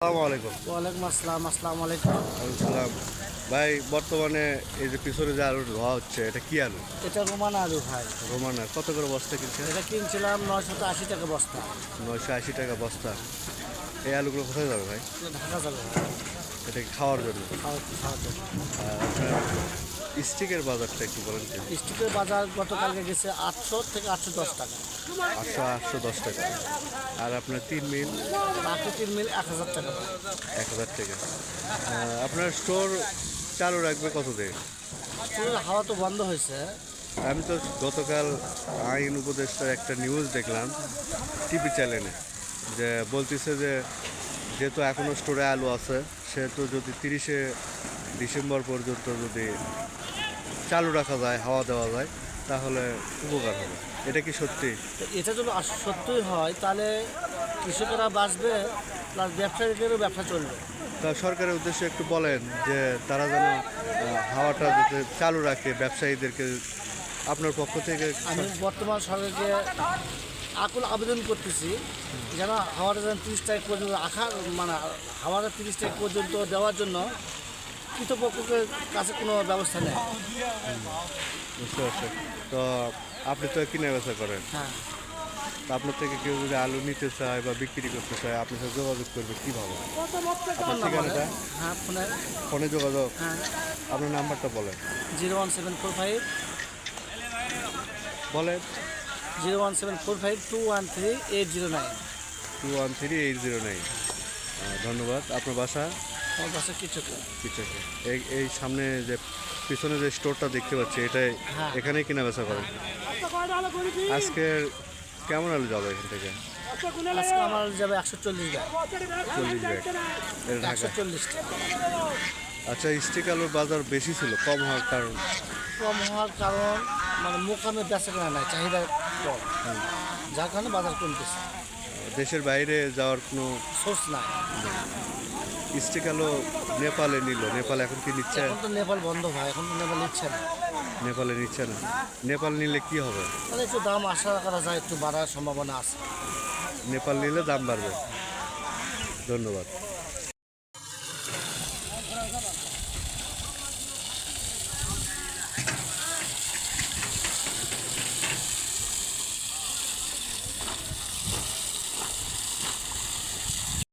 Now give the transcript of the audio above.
ওয়ালাইকুম আসসালাম আসসালামু আলাইকুম। আসসালাম। ভাই বর্তমানে এই যে পিছনে যে আলু ধোয়া হচ্ছে এটা কি আলু? এটা রোমান আলু ভাই। রোমানা কত করে বস্তা কিনছে এটা কিনছিলাম নয়শত আশি টাকা বস্তা। নয়শো আশি টাকা বস্তা। এই আলুগুলো কোথায় যাবে ভাই? ঢাকা যাবে। এটা কি খাওয়ার জন্য? খাওয়ার জন্য। স্টিকের বাজারটা একটু বলেন স্টিকের বাজার গতকালকে গেছে আটশো থেকে আটশো দশ টাকা। আটশো আটশো দশ টাকা। আর আপনার তিন মিল? বাকি তিন মিল এক হাজার টাকা। এক হাজার টাকা। আপনার স্টোর চালু রাখবে কত দিন পুরো হাওয়া তো বন্ধ হয়েছে। আমি তো গতকাল আইন উপদেষ্টার একটা নিউজ দেখলাম টিভি চ্যানেলে যে বলতেছে যে যেহেতু এখনও স্টোরে আলু আছে সেহেতু যদি তিরিশে ডিসেম্বর পর্যন্ত যদি চালু রাখা যায় হাওয়া দেওয়া যায় তাহলে উপকার হবে। এটা কি সত্যি? এটা যদি সত্যই হয় তাহলে কৃষকেরা বাঁচবে প্লাস ব্যবসায়ীদেরও ব্যবসা চলবে। তা সরকারের উদ্দেশ্যে একটু বলেন যে তারা যেন হাওয়াটা যাতে চালু রাখে ব্যবসায়ীদেরকে। আপনার পক্ষ থেকে আমি বর্তমান সরকারকে আকুল আবেদন করতেছি যেন হাওয়াটা যেন তিরিশ তারিখ পর্যন্ত রাখা মানে হাওয়াটা তিরিশ তারিখ পর্যন্ত দেওয়ার জন্য কৃতপক্ষের কাছে কোনো ব্যবস্থা নেই। বুঝতে পারছি। তো আপনি তো কিনে ব্যবসা করেন। হ্যাঁ। আপনার থেকে কেউ যদি আলু নিতে চায় বা বিক্রি করতে চায় আপনার সাথে যোগাযোগ করবে কীভাবে? আপনার ঠিকানাটা? হ্যাঁ ফোনে। ফোনে যোগাযোগ? হ্যাঁ। আপনার নাম্বারটা বলেন। Zero one seven four five. বলেন। Zero one seven four five two one three eight zero nine. Two one three eight zero nine. ধন্যবাদ। আপনার বাসা? আমার কাছে কিছু কিছু এই এই সামনে যে পিছনে যে স্টোরটা দেখতে পাচ্ছি এটাই হ্যাঁ। এখানেই কিনা বেচা করেন আজকে কেমন আলু যাবে এখান থেকে? আজকে আমার যাবে একশো চল্লিশ ব্যাগ চল্লিশ ব্যাগ একশো ঢাকা চল্লিশটা আচ্ছা স্টিক আলুর বাজার বেশি ছিল কম হওয়ার কারণ? কম হওয়ার কারণ মানে মোকামে বেচা কেনা নাই চাহিদা কম। যার কারণে বাজার কমতেছে। দেশের বাইরে যাওয়ার কোনো সোর্স নাই। স্টিক আলু নেপালে নিল? নেপাল এখন কি নিচ্ছে? এখন তো নেপাল বন্ধ হয় এখন তো নেপাল নিচ্ছে না। নেপালে নিচ্ছে না। নেপাল নিলে কি হবে? তাহলে একটু দাম আশা করা যায় একটু বাড়ার সম্ভাবনা আছে। নেপাল নিলে দাম বাড়বে। ধন্যবাদ।